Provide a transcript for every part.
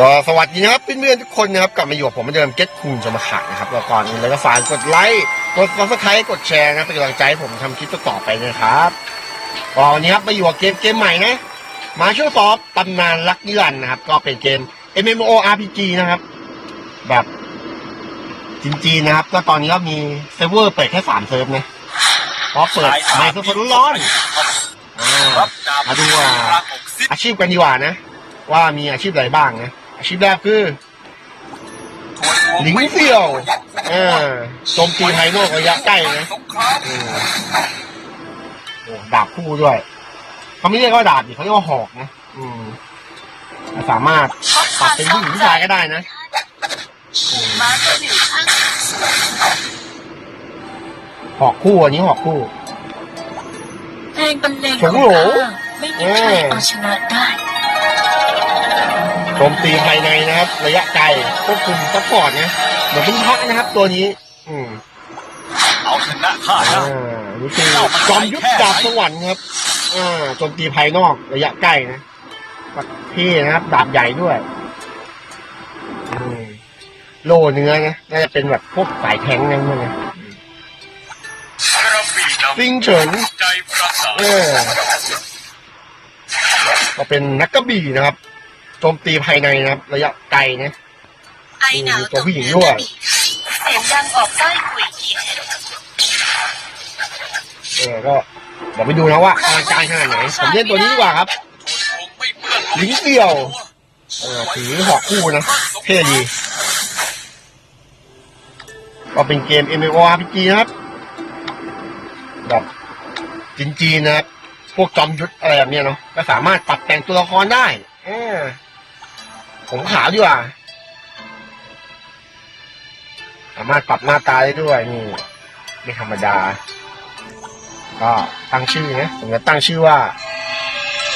ก็สวัสดีนะครับเพื่อนๆทุกคนนะครับกลับมาอยู่กับผมเหมือนเดิมเก็ตคูณจะมาขัดนะครับแล้วก่อนอื่นเลยก็ฝากกดไลค์กดซับสไครต์กดแชร์นะเป็นกำลังใจให้ผมทำคลิปต่อๆไปนะครับก็วันนี้ครับมาอยู่กับเกมเกมใหม่นะมาช่วยตอบตำนานรักนิรันดร์นะครับ ก็เป็นเกม MMORPG นะครับ แบบจีนๆนะครับ ก็ตอนนี้ก็มีเซิร์ฟเวอร์เปิดแค่สามเซิร์ฟนะเพราะเปิดใหม่สดๆร้อนๆอ่ารับดาบมาดูว่ารักอกซิดอาชีพกันดีกว่านะ ว่ามีอาชีพอะไรบ้างนะ อาชีพแรกคือหลิงเสี่ยวอ่าโจมตีภายนอกระยะใกล้นะสงครามอืมโอ้ดาบคู่ด้วย เขาไม่เรียกว่าดาบดิเขาเรียกว่าหอกนะ อืมสามารถปรับเป็นผู้หญิงผู้ชายก็ได้นะอืมมาก็อยู่ข้างหอกคู่อันนี้หอกคู่เพลงบรรเลงโฉงโหลไม่มีใครเอาชนะได้ โจมตีภายในนะครับ ระยะไกลควบคุมซัพพอร์ตนะเหมือนพึ่งพักนะครับ ตัวนี้ อืมเอาชนะข้าอ่านะนี่คือจอมยุทธดาบสวรรค์ครับ อ่าโจมตีภายนอกระยะใกล้นะปักเท่นะครับ ดาบใหญ่ด้วยอืมโลเนื้อนะน่าจะเป็นแบบพวกสายแทงนั่นมั้งนะกระบี่ดำซิงเฉินใจประสาทเออ ก็เป็นนักกระบี่นะครับ โจมตีภายในนะครับ ระยะไกลนะไอหนาวตัวผู้หญิงด้วยเสียงดังออกใต้ขุยเขียนเออก็เดี๋ยวไปดูนะว่าอลังการขนาดไหนผมเล่นตัวนี้ดีกว่าครับคงไม่เปื้อนลิ้นเกี่ยวเออถือหอกคู่นะเท่ดีก็เป็นเกม MMORPG นะครับแบบจีนๆนะครับพวกจอมยุทธอะไรแบบเนี้ยเนาะก็สามารถปรับแต่งตัวละครได้เออ ผมขาวดีกว่า สามารถปรับหน้าตาได้ด้วยนี่ไม่ธรรมดา ก็ตั้งชื่อนะผมจะตั้งชื่อว่า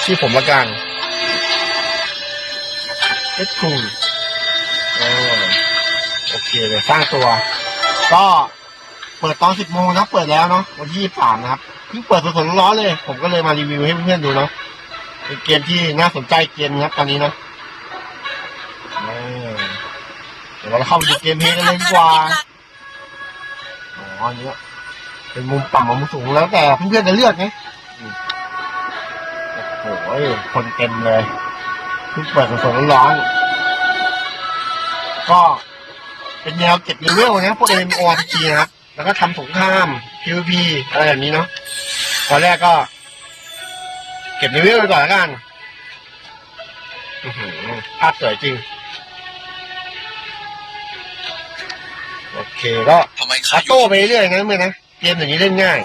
ชื่อผมละกันเอ็ดคูลโอเคเลยสร้างตัว ก็เปิดตอนสิบโมงนะเปิดแล้วเนาะวันที่ยี่สามนะครับเพิ่งเปิดสดๆร้อนเลย ผมก็เลยมารีวิวให้เพื่อนๆดูเนาะเป็นเกมที่น่าสนใจเกมนะครับตอนนี้เนาะ ดี๋ยวเราเข้าไปดูเกมเพลย์กันเลยดีกว่าอ๋ออันนี้ก็เป็นมุมต่ำมุมสูงแล้วแต่เพื่อนๆจะเลือกไงโอ้โหคนเต็มเลยเพิ่งเปิดสดๆร้อนๆก็เป็นแนวเก็บเลเวลนะพวก MMORPG นะครับ แล้วก็ทำสงคราม PVP อะไรแบบนี้เนาะตอนแรกก็ เก็บเลเวลไปก่อนล้วกันอือหือภาพสวยจริง โอเคก็ทำไมอัข้าตโต้ไปเรื่อยๆนะเมื่อนะเกมอย่างนี้เล่นง่าย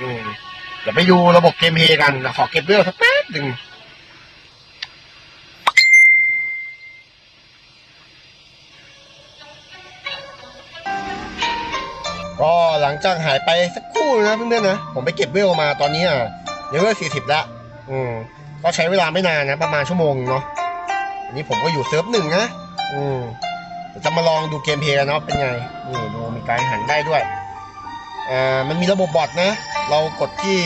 อืมเดี๋ยวไปดูระบบเกมเพลย์กันเดี๋ยวขอเก็บเรื่องสักแป๊บหนึ่งก็หลังจากหายไปสักครู่นะเพื่อนๆนะผมไปเก็บเวลมาตอนนี้อะเลเวลสี่สิบแล้วอืมก็ใช้เวลาไม่นานนะ ประมาณชั่วโมงเนาะอันนี้ผมก็อยู่เซิร์ฟหนึ่งนะ อืมเดี๋ยว จะมาลองดูเกมเพลย์กันเนาะเป็นไงนี่ดูมีการหันได้ด้วยอ่ามันมีระบบบอทนะ เรากดที่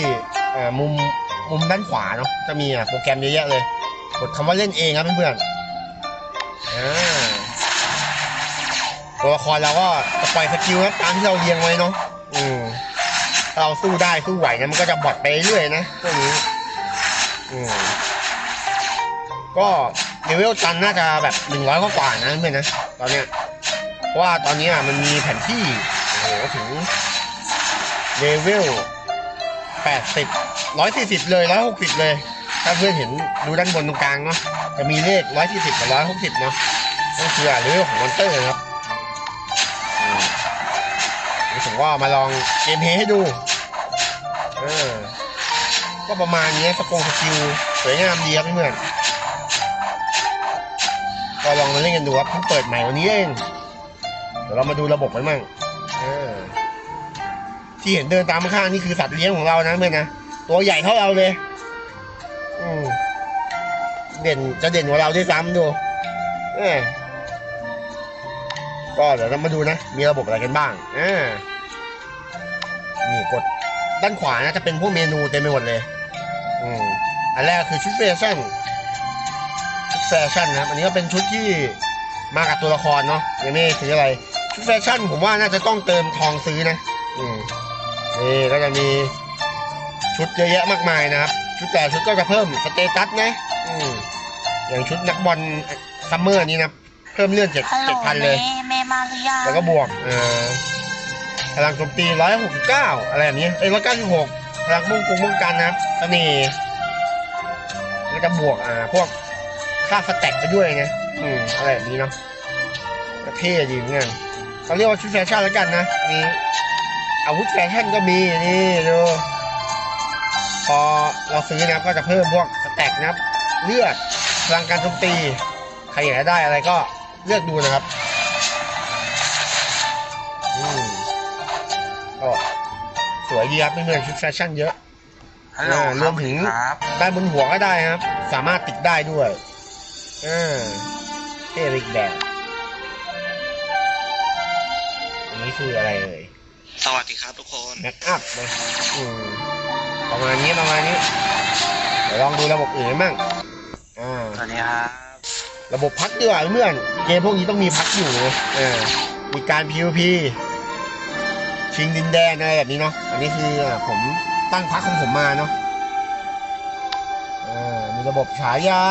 มุมมุมด้านขวาเนาะจะมีอะโปรแกรมเยอะแยะเลย กดคำว่าเล่นเองครับเพื่อนๆอ่าตัวละครเราก็จะปล่อยสกิลนะตามที่เราเรียงไว้เนาะอืมเราสู้ได้สู้ไหวนะมันก็จะบอดไปเรื่อยนะพวกนี้อืมก็เลเวลจันน่าจะแบบหนึ่งร้อยกว่านะเพื่อนนะ ตอนเนี้ยเพราะว่าตอนนี้อะมันมีแผนที่โอ้โหถึงเลเวลแปดสิบร้อยสี่สิบเลยร้อยหกสิบเลย ถ้าเพื่อนเห็นดูด้านบนตรงกลางเนาะจะมีเลขร้อยสี่สิบกับร้อยหกสิบเนาะนั่นคืออะเลเวลของมอนเตอร์นะครับอืมวผมก็มาลองเกมเพย์ให้ดูเออก็ประมาณนี้สกงสกิลสวยงามดีครับเพื่อน ก็ลองมาเล่นกันดูครับเพิ่งเปิดใหม่วันนี้เอง เดี๋ยวเรามาดูระบบไว้มั่งที่เห็นเดินตามข้างนี่คือสัตว์เลี้ยงของเรานะเพื่อนนะตัวใหญ่เท่าเราเลย อืมเด่นจะเด่นกว่าเราด้วยซ้ำดูเออก็เดี๋ยวเรามาดูนะ มีระบบอะไรกันบ้างอ่านี่กดด้านขวานะจะเป็นพวกเมนูเต็มไปหมดเลย อืมอันแรกคือชุดแฟชั่น แฟแฟชั่นนะครับอันนี้ก็เป็นชุดที่มากับตัวละครเนาะยังไม่ได้ซื้ออะไรชุดแฟชั่นผมว่าน่าจะต้องเติมทองซื้อนะอืมนี่ก็จะมีชุดเยอะแยะมากมายนะครับ ชุดแต่ละชุดก็จะเพิ่มสเตตัสนะอืมอย่างชุดนักบอลซัมเมอร์นี้นะเพิ่มเลื่อนเจ็ดฮัลโหลเจ็ดพันเลยเมย์เมย์มาหรือยังแล้วก็บวกเอ่อพลังโจมตีร้อยหกสิบเก้าอะไรแบบนี้เอ้ยร้อยเก้าสิบหกพลังมุ่งกุงมุ่งกันนะครับเสน่ห์แล้วก็บวกอ่าพวก ค่าสแต็กไปด้วยนะอืมอะไรแบบนี้เนาะก็เท่ดีเหมือนกันเขาเรียกว่าชุดแฟชั่นแล้วกันนะมีอาวุธแฟชั่นก็มีนี่ดูพอเราซื้อนะครับก็จะเพิ่มพวกสแต็กนะครับเลือดพลังการโจมตีใครอยากจะได้อะไรก็เลือกดูนะครับอืมก็สวยดีครับไม่เหมือนชุดแฟชั่นเยอะฮัลโหลอ่าครรัวบมถึงครับได้บนหัวก็ได้ครับ สามารถติดได้ด้วย อ่าเท่ไปอีกแบบ อันนี้คืออะไรเอ่ยสวัสดีครับทุกคนแบ็กอัพนะอืมประมาณนี้ประมาณนี้ เดี๋ยวลองดูระบบอื่นบ้างอ่าสวัสดีครับ ระบบพักดีกว่าเพื่อน เกมพวกนี้ต้องมีพักอยู่นะเออ มีการ PVP ชิงดินแดนอะไรแบบนี้เนาะ อันนี้คืออะผมตั้งพักของผมมาเนาะ อ่า มีระบบฉายา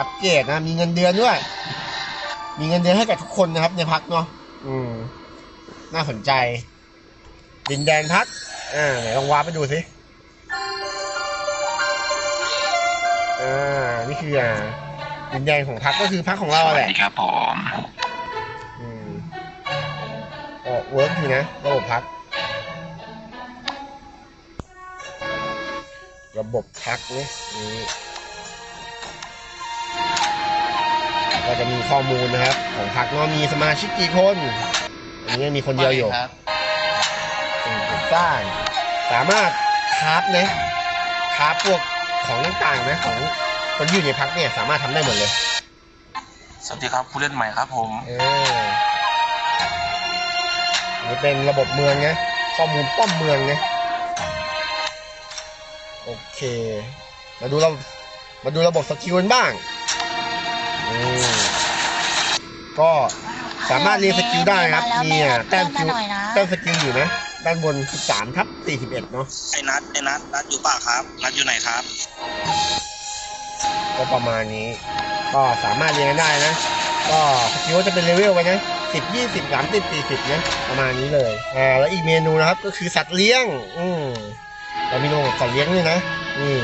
อัปเกรดนะ มีเงินเดือนด้วย มีเงินเดือนให้กับทุกคนนะครับ ในพักเนาะอืม น่าสนใจ ดินแดนพักอ่าไหนลองวาร์ปไปดูสิอ่านี่คืออ่าดินแดนของพักก็คือพักของเราสวัสแหละ ดีครับผม อืมก็เวิร์กอยู่นะระบบพัก ระบบพักเนี่ยนี่ ก็จะมีข้อมูลนะครับ ของพักเนาะมีสมาชิกกี่คน อันนี้มีคนเดียวอยู่ครับสิ่งปลูกสร้าง สามารถคราฟนะคราฟพวกของต่างๆนะของคนที่อยู่ในพักเนี่ยสามารถทำได้หมดเลย สวัสดีครับผู้เล่นใหม่ครับผม เอออันนี่เป็นระบบเมืองนะข้อมูลป้อมเมืองนะโอเค มาดูเรามาดูระบบสกิลกันบ้างอืม ก็สามารถเรียนสกิลได้นะครับมีอะแต้มสกิลแต้มสกิลอยู่นะด้านบน 13ทับ41 เนาะไอ้นัทไอ้นัทนัทอยู่ป่ะครับ นัทอยู่ไหนครับ ก็ประมาณนี้ ก็สามารถเรียนกันได้นะ ก็สกิลก็จะเป็นเลเวลไปนะสิบยี่สิบสามสิบสี่สิบนะประมาณนี้เลยอ่าแล้วอีกเมนูนะครับก็คือสัตว์เลี้ยง อืมเรามีโนสัตว์เลี้ยงด้วยนะนี่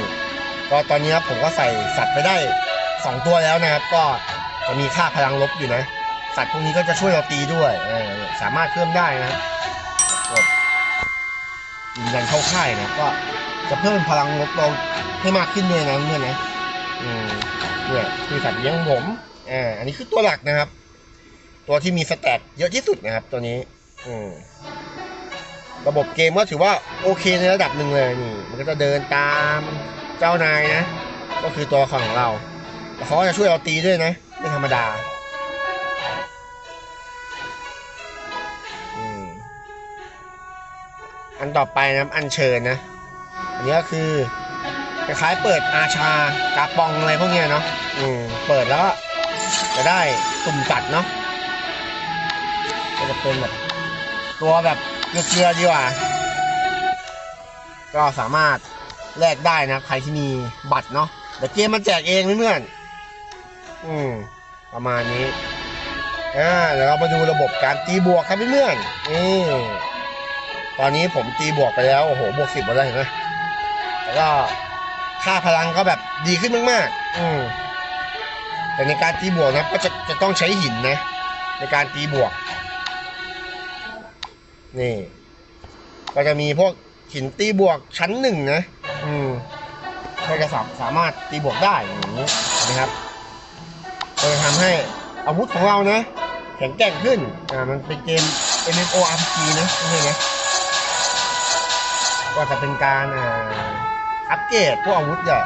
ก็ตอนนี้ครับผมก็ใส่สัตว์ไปได้ สองตัวแล้วนะครับ ก็จะมีค่าพลังลบอยู่นะ สัตว์พวกนี้ก็จะช่วยเราตีด้วยสามารถเพิ่มได้นะรับกดยืนยันเข้าค่ายนะก็จะเพิ่มพลังลบเราให้มากขึ้นด้วยนะเพื่อนนะอืมเนี่ยคือสัตว์เลี้ยงผมอ่าอันนี้คือตัวหลักนะครับ ตัวที่มีสแตทเยอะที่สุดนะครับ ตัวนี้ อืมระบบเกมก็ถือว่าโอเคในระดับหนึ่งเลยนี่ มันก็จะเดินตามเจ้านายนะ ก็คือตัวของเรา เขาจะช่วยเราตีด้วยนะ ไม่ธรรมดาอืมอันต่อไปนะอันเชิญนะ อันนี้ก็คือคล้ายเปิดอาชากาปองอะไรพวกเนี้ยเนาะอืมเปิดแล้วจะได้ตุ่มสัตว์เนาะก็จะเป็นแบบตัวแบบเกลือดีกว่า ก็สามารถแลกได้นะใครที่มีบัตรเนาะเดี๋ยวเกมมันแจกเองเพื่อนๆ อืม ประมาณนี้ อ่า เดี๋ยวเรามาดูระบบการตีบวกครับเพื่อนๆนี่ตอนนี้ผมตีบวกไปแล้ว โอ้โห บวกสิบหมาแล้วเห็นไหมแล้วก็ค่าพลังก็แบบดีขึ้นมากๆ อืมแต่ในการตีบวกนะก็จะจะต้องใช้หินนะ ในการตีบวก นี่ ก็จะมีพวกหินตีบวกชั้นหนึ่งนะ อืมก็จะสามสามารถตีบวกได้อย่างนี้นะครับ จะทำให้อาวุธของเรานะแข็งแกร่งขึ้น อ่า มันเป็นเกม MMORPG นะไม่ใช่นะก็จะเป็นการอ่าอัปเกรดพวกอาวุธเนี่ย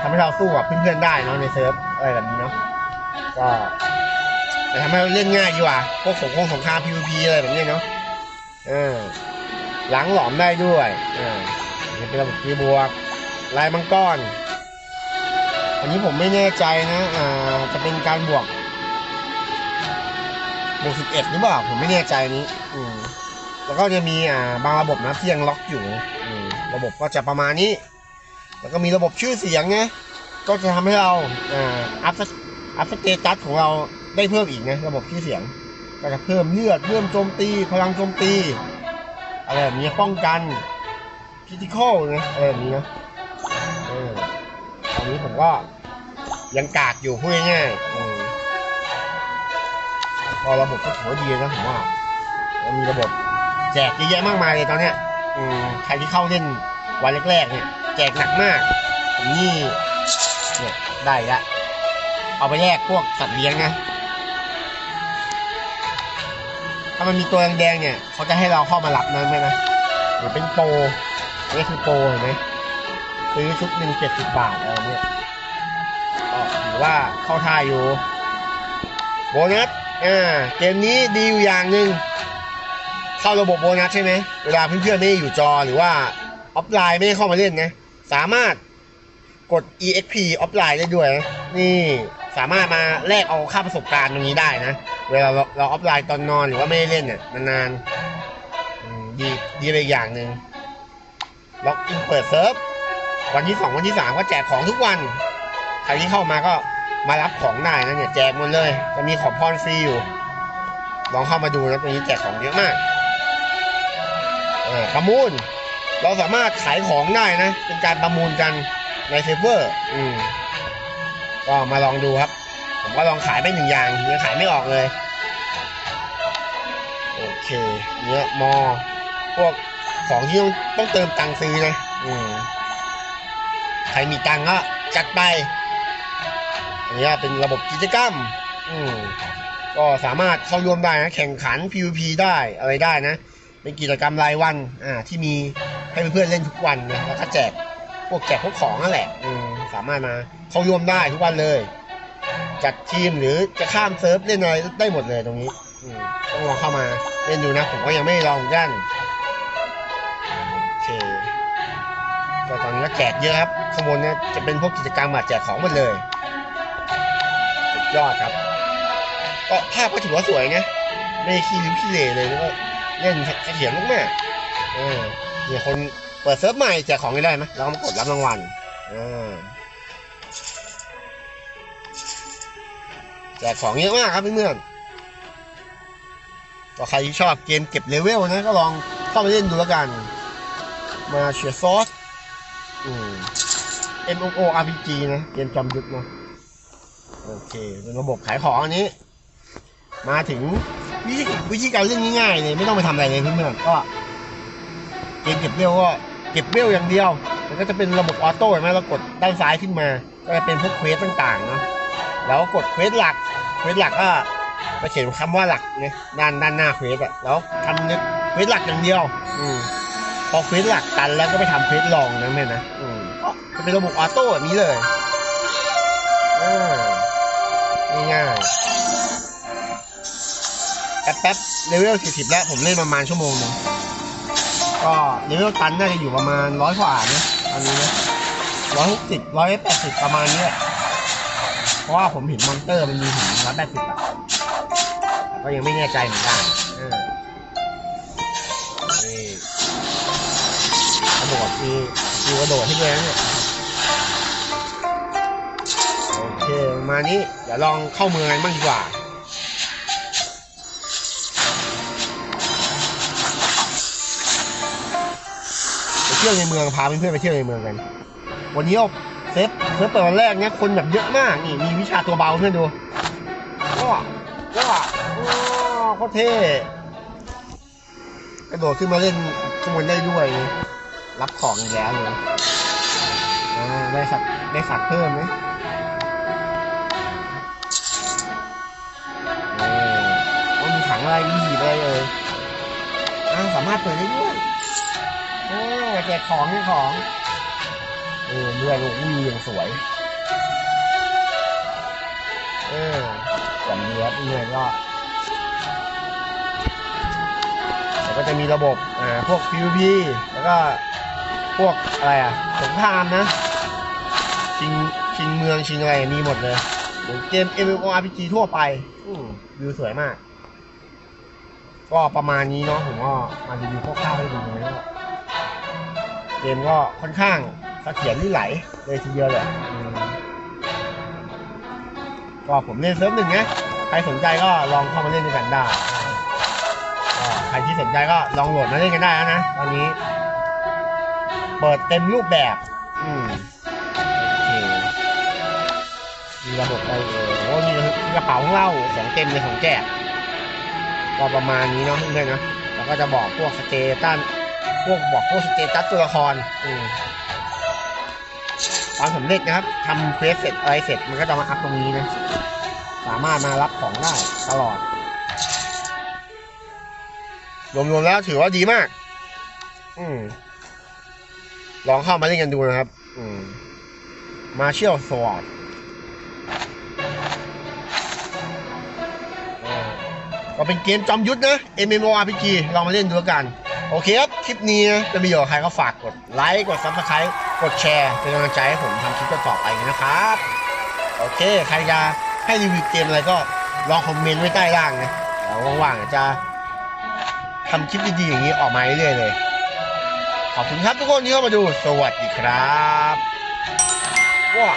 ทำให้เราสู้กับเพื่อนๆได้เนาะในเซิร์ฟอะไรแบบนี้เนาะ ก็จะทำให้เราเล่นง่ายดีกว่า พวกสงครามสงคราม PVP อะไรแบบนี้เนาะเออล้างหลอมได้ด้วยออนี่เป็นระบบตีบวกลายมังกร อันนี้ผมไม่แน่ใจนะอ่าจะเป็นการบวกบวกสิบเอ็ดหรือเปล่าผมไม่แน่ใจนี้ อืมแล้วก็จะมีอ่าบางระบบนะที่ยังล็อกอยู่อืมระบบก็จะประมาณนี้ แล้วก็มีระบบชื่อเสียงนะก็จะทำให้เราอ่าอัพอัพสเตตัสของเราได้เพิ่มอีกนะระบบชื่อเสียง ก็จะเพิ่มเลือดเพิ่มโจมตี พลังโจมตีอะไรแบบนี้ป้องกันพิทิคอลนะอะไรแบบนี้นะ อนนี้ผมก็ยังกากอยู่พูดง่ายๆอืมพอระบบก็ถือว่าดีนะผมว่าแล้วมีระบบแจกเยอะแยะมากมายเลยตอนเนี้ยอืมใครที่เข้าเล่นวันแรกๆเนี่ย แจกหนักมากผมนี่เนี่ยได้ละเอาไปแลกพวกสัตว์เลี้ยงนะถ้ามันมีตัวแดงๆเนี่ย เขาจะให้เราเข้ามารับนั้นไหมนะหรือเป็นโปรนี่คือโปรเห็นไหม ซื้อชุดหนึ่งเจ็ดสิบบาทอะไรเนี่ยก็ถือว่าเข้าท่าอยู่โบนัสอ่าเกมนี้ดีอยู่อย่างหนึ่งเข้าระบบโบนัสใช่ไหมเวลาเพื่อนๆไม่อยู่จอหรือว่าออฟไลน์ไม่ได้เข้ามาเล่นนะสามารถกด exp ออฟไลน์ได้ด้วยนะนี่สามารถมาแลกเอาค่าประสบการณ์ตรงนี้ได้นะ เวลาเราเราออฟไลน์ตอนนอนหรือว่าไม่ได้เล่นเนี่ยนานๆดีดีไปอย่างหนึ่งล็อกอินเปิดเซิร์ฟ วันที่สองวันที่สามก็แจกของทุกวัน ใครที่เข้ามาก็มารับของได้นะเนี่ยแจกหมดเลย จะมีของพรฟรีอยู่ ลองเข้ามาดูนะตรงนี้แจกของเยอะมากประมูล เราสามารถขายของได้นะ เป็นการประมูลกันในเซิร์ฟเวอร์ อืมก็มาลองดูครับ ผมก็ลองขายไปหนึ่งอย่างยังขายไม่ออกเลย โอเคเนื้อมอ พวกของที่ต้องต้องเติมตังค์ซื้อนะ อืม ใครมีตังค์ก็จัดไปอันนี้เป็นระบบกิจกรรม อืมก็สามารถเข้าร่วมได้นะแข่งขัน PVP ได้อะไรได้นะ เป็นกิจกรรมรายวันอ่าที่มีให้เพื่อนๆเล่นทุกวันนะแล้วก็แจกพวกแจกพวกของนั่นแหละอืมสามารถมาเข้าร่วมได้ทุกวันเลย จัดทีมหรือจะข้ามเซิร์ฟเล่นอะไรได้หมดเลยตรงนี้ อืมต้องลองเข้ามาเล่นดูนะ ผมก็ยังไม่ลองกัน ก็ตอนนี้ก็แจกเยอะครับข้างบนเนี่ยจะเป็นพวกกิจกรรมมาแจกของหมดเลยสุดยอดครับ ก็ภาพก็ถือว่าสวยนะไม่ขี้ริ้วขี้เหร่เลยแล้วก็เล่นเสถียรมากๆเออเนี่ยคนเปิดเซิร์ฟใหม่แจกของได้ไหมแล้วก็มากดรับรางวัลอ่าแจกของเยอะมากครับเพื่อนๆก็ใครที่ชอบเกมเก็บเลเวลนะก็ลองเข้าไปเล่นดูแล้วกัน มาเชียร์ซอส อืม MMO RPG นะเกมจอมยุทธเนาะโอเคเป็นระบบขายของอันนี้ มาถึงวิธีวิธีการเล่นง่ายๆเลยไม่ต้องไปทำอะไรเลยเพื่อนๆก็เกมเก็บเวลก็เก็บเวลอย่างเดียว มันก็จะเป็นระบบออโต้เห็นไหมเรากดด้านซ้ายขึ้นมา ก็จะเป็นพวกเควสต่างๆเนาะแล้วก็กดเควสหลักเควสหลักก็ไปเขียนคำว่าหลักเนี่ยด้านด้านหน้าเควสอะแล้วทำเนี่ยเควสหลักอย่างเดียว อืม พอเควสหลักตันแล้วก็ไปทำเควสรองนะแม่นะอืมก็จะเป็นระบบออโต้แบบนี้เลยอ่าง่ายๆแป๊บแป๊บเลเวลสี่สิบแล้วผมเล่นประมาณชั่วโมงนึงก็เลเวลตันน่าจะอยู่ประมาณร้อยกว่านะตอนนี้นะร้อยหกสิบร้อยแปดสิบประมาณนี้แหละเพราะว่าผมเห็นมอนเตอร์มันมีถึงร้อยแปดสิบอะก็ยังไม่แน่ใจเหมือนกันเออ โดดมีมีกระโดดให้ด้วยนะเนี่ยโอเคประมาณนี้เดี๋ยวลองเข้าเมืองกันบ้างดีกว่าไปเที่ยวในเมืองพาเพื่อนๆไปเที่ยวในเมืองกัน วันนี้เอาเซฟเซฟเปิดวันแรกเนี้ยคนแบบเยอะมากนี่มีวิชาตัวเบาเพื่อนดูว้าว้าว้าโคตรเท่กระโดดขึ้นมาเล่นข้างบนได้ด้วย รับของอีกแล้วเลยอ่าได้สัตว์ได้สัตว์เพิ่มไหมเออมีถังอะไรมีหีบอะไรเลยอ่าสามารถเปิดได้ด้วยเออแจกของนี่ของเออเรื่อโอ้โหอย่างสวย เออจำเรือเรือก็แล้วก็จะมีระบบ อ่า พวก PVP แล้วก็ พวกอะไรอะสงครามนะ ชิงชิงเมืองชิงอะไรมีหมดเลยเหมือนเกม MMORPG ทั่วไป อืมวิวสวยมาก ก็ประมาณนี้เนาะผมก็มารีวิวคร่าวๆให้ดูนะเกมก็ค่อนข้างเสถียรลื่นไหลเลยทีเดียวเลยอืมก็ผมเล่นเซิร์ฟหนึ่งนะใครสนใจก็ลองเข้ามาเล่นด้วยกันได้ก็ใครที่สนใจก็ลองโหลดมาเล่นกันได้แล้วนะ ตอนนี้ เปิดเต็มรูปแบบอืมโอเคมีระบบอะไรเอ่ยโอ้มีกระเป๋าของเราของเต็มเลยของแจกก็ประมาณนี้เนาะเพื่อนๆเนาะแล้วก็จะบอกพวกสเตตัสพวกบอกพวกสเตตัสตัวละครอืมความสำเร็จนะครับทำเควสเสร็จอะไรเสร็จมันก็จะมาอัพตรงนี้นะ สามารถมารับของได้ตลอด รวมๆแล้วถือว่าดีมาก อืม ลองเข้ามาเล่นกันดูนะครับ อืมมาเชี่ยลสวอตก็เป็นเกมจอมยุทธนะ MMORPG ลองมาเล่นดูกัน โอเคครับ คลิปนี้จะมีประโยชน์ใครก็ฝากกดไลค์ กด Subscribe กดแชร์ เป็นกำลังใจให้ผมทำคลิปต่อไปนะครับ โอเค ใครจะให้รีวิวเกมอะไรก็ลองคอมเมนต์ไว้ใต้ล่างนะแล้วว่างๆจะทำคลิปดีๆอย่างนี้ออกมาเรื่อยๆเลย ขอบคุณครับทุกคนที่เข้ามาดู สวัสดีครับว้า